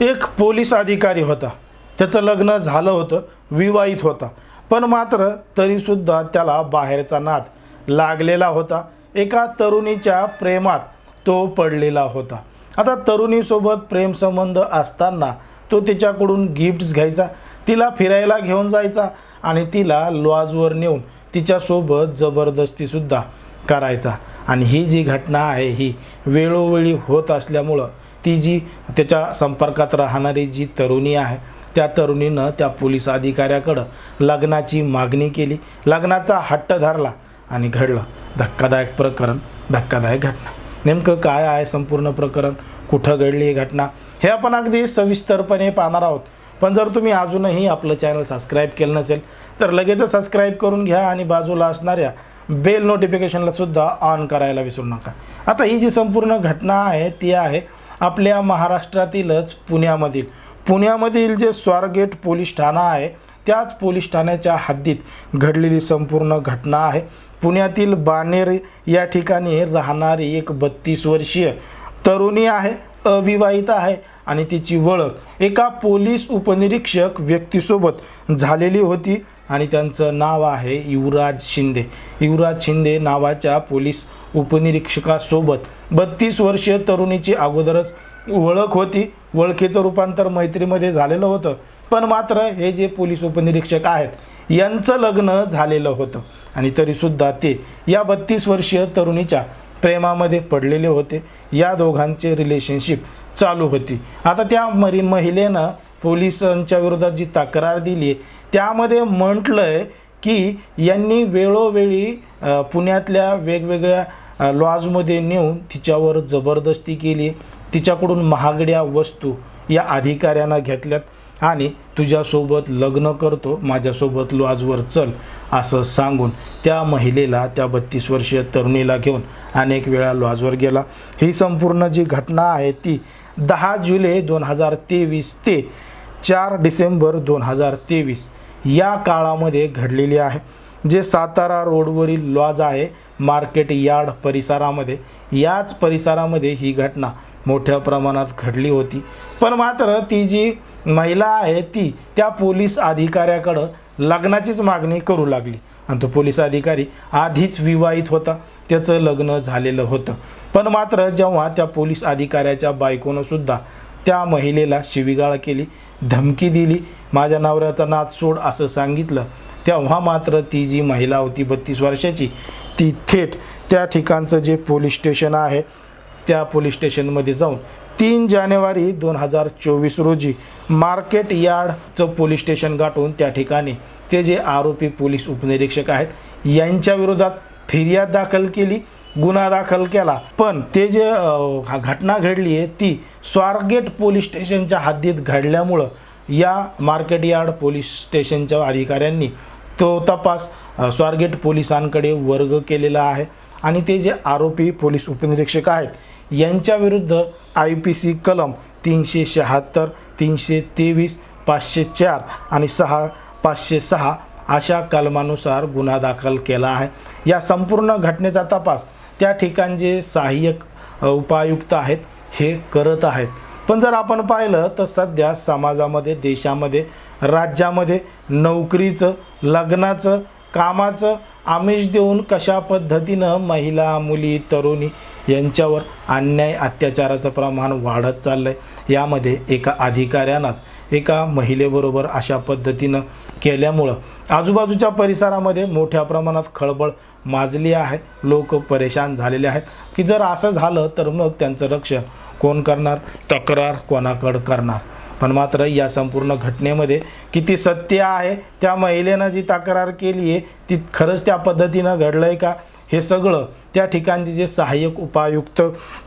एक पोलीस अधिकारी होता. त्याचं लग्न झालं होतं विवाहित होता. पण मात्र तरीसुद्धा त्याला बाहेरचा नाद लागलेला होता. एका तरुणीच्या प्रेमात तो पडलेला होता. आता तरुणीसोबत प्रेमसंबंध असताना तो तिच्याकडून गिफ्ट्स घ्यायचा तिला फिरायला घेऊन जायचा आणि तिला लॉजवर नेऊन तिच्यासोबत जबरदस्तीसुद्धा करायचा. आणि ही जी घटना आहे ही वेळोवेळी होत असल्यामुळं ती जी त्याच्या संपर्कात राहणारी जी तरुणी आहे त्या तरुणीनं त्या पोलीस अधिकाऱ्याकडं लग्नाची मागणी केली. लग्नाचा हट्ट धरला आणि घडलं धक्कादायक प्रकरण धक्कादायक घटना. नेमकं काय आहे संपूर्ण प्रकरण? कुठं घडली ही घटना? हे आपण अगदी सविस्तरपणे पाहणार आहोत. पण जर तुम्ही अजूनही आपलं चॅनल सबस्क्राईब केलं नसेल तर लगेच सबस्क्राईब करून घ्या आणि बाजूला असणाऱ्या बेल नोटिफिकेशनला सुद्धा ऑन करायला विसरू नका. आता ही जी संपूर्ण घटना आहे ती आहे आपल्या महाराष्ट्रातीलच पुण्यामधील. पुण्यामधील जे स्वारगेट पोलीस ठाणा आहे त्याच पोलीस ठाण्याच्या हद्दीत घडलेली संपूर्ण घटना आहे. पुण्यातील बानेर या ठिकाणी राहणारी एक बत्तीस वर्षीय तरुणी आहे अविवाहित आहे आणि तिची ओळख एका पोलीस उपनिरीक्षक व्यक्तीसोबत झालेली होती. आणि त्यांचं नाव आहे युवराज शिंदे. युवराज शिंदे नावाच्या पोलीस उपनिरीक्षकासोबत बत्तीस वर्षीय तरुणीची अगोदरच ओळख होती. ओळखीचं रूपांतर मैत्रीमध्ये झालेलं होतं. पण मात्र हे जे पोलीस उपनिरीक्षक आहेत यांचं लग्न झालेलं होतं. आणि तरीसुद्धा ते या बत्तीस वर्षीय तरुणीच्या प्रेमामध्ये पडलेले होते. या दोघांचे रिलेशनशिप चालू होती. आता त्या मरी महिलेनं पोलिसांच्या विरोधात जी तक्रार दिली आहे त्यामध्ये म्हटलं आहे की यांनी वेळोवेळी पुण्यातल्या वेगवेगळ्या लॉजमध्ये नेऊन तिच्यावर जबरदस्ती केली. तिच्याकडून महागड्या वस्तू या अधिकाऱ्यांना घेतल्यात आणि तुझ्यासोबत लग्न करतो माझ्यासोबत लॉजवर चल असं सांगून त्या महिलेला त्या बत्तीस वर्षीय तरुणीला घेऊन अनेक वेळा लॉजवर गेला. ही संपूर्ण जी घटना आहे ती दहा जुलै दोन हजार तेवीस ते चार डिसेंबर दोन हजार तेवीस या काळामध्ये घडलेली आहे जे सातारा रोडवरील लॉज आहे मार्केट यार्ड परिसरामध्ये. याच परिसरामध्ये ही घटना मोठ्या प्रमाणात घडली होती. पण मात्र ती जी महिला आहे ती त्या पोलीस अधिकाऱ्याकडं लग्नाचीच मागणी करू लागली. आणि तो पोलीस अधिकारी आधीच विवाहित होता. त्याचं लग्न झालेलं होतं. पण मात्र जेव्हा त्या पोलीस अधिकाऱ्याच्या बायकोनं सुद्धा त्या महिलेला शिवीगाळ केली धमकी दिली. माझ्या नवऱ्याचा नाद सोड असं सांगितलं. तेव्हा मात्र ती जी महिला होती बत्तीस वर्षाची ती थेट त्या ठिकाणचं जे पोलीस स्टेशन आहे त्या पोलीस स्टेशनमध्ये जाऊन तीन जानेवारी दोन हजार चोवीस रोजी मार्केट यार्डचं पोलीस स्टेशन गाठून त्या ठिकाणी ते जे आरोपी पोलीस उपनिरीक्षक आहेत यांच्या विरोधात फिर्याद दाखल केली. गुन्हा दाखल केला. पण ते जे हा घटना घडली आहे ती स्वारगेट पोलीस स्टेशनच्या हद्दीत घडल्यामुळं या मार्केट यार्ड पोलीस स्टेशनच्या अधिकाऱ्यांनी तो तपास स्वारगेट पोलिसांकडे वर्ग केलेला आहे. आणि ते जे आरोपी पोलीस उपनिरीक्षक आहेत यांच्या विरुद्ध आय पी सी कलम तीनशे शहात्तर तीनशे तेवीस पाचशे चार आणि सहा पाचशे सहा अशा कलमानुसार गुन्हा दाखल केला आहे. या संपूर्ण घटनेचा तपास त्या ठिकाणचे सहाय्यक उपायुक्त आहेत हे करत आहेत. पण जर आपण पाहिलं तर सध्या समाजामध्ये देशामध्ये राज्यामध्ये नोकरीचं लग्नाचं कामाचं आमिष देऊन कशा पद्धतीनं महिला मुली तरुणी यांच्यावर अन्याय अत्याचाराचं प्रमाण वाढत चाललं आहे यामध्ये एका अधिकाऱ्यानंच एका महिलेबरोबर अशा पद्धतीनं केल्यामुळं आजूबाजूच्या परिसरामध्ये मोठ्या प्रमाणात खळबळ माजली आहे. लोक परेशान झालेले आहेत की जर असं झालं तर मग त्यांचं रक्ष कोण करणार? तक्रार कोणाकडं करणार? पण मात्र या संपूर्ण घटनेमध्ये किती सत्य आहे त्या महिलेनं जी तक्रार केली आहे ती खरंच त्या पद्धतीनं घडलं आहे का? हे सगळं त्या ठिकाणचे जे सहाय्यक उपायुक्त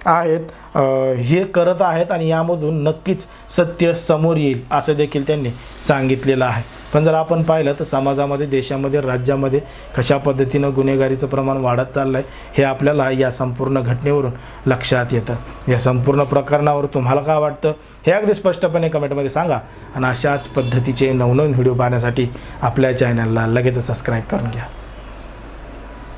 आहेत हे करत आहेत आणि यामधून नक्कीच सत्य समोर येईल असं देखील त्यांनी सांगितलेलं आहे. पण जर आपण पाहिलं तर समाजामध्ये देशामध्ये राज्यामध्ये कशा पद्धतीनं गुन्हेगारीचं प्रमाण वाढत चाललं आहे हे आपल्याला या संपूर्ण घटनेवरून लक्षात येतं. या संपूर्ण प्रकरणावर तुम्हाला काय वाटतं हे अगदी स्पष्टपणे कमेंटमध्ये सांगा. आणि अशाच पद्धतीचे नवनवीन व्हिडिओ पाहण्यासाठी आपल्या चॅनलला लगेच सबस्क्राईब करून घ्या.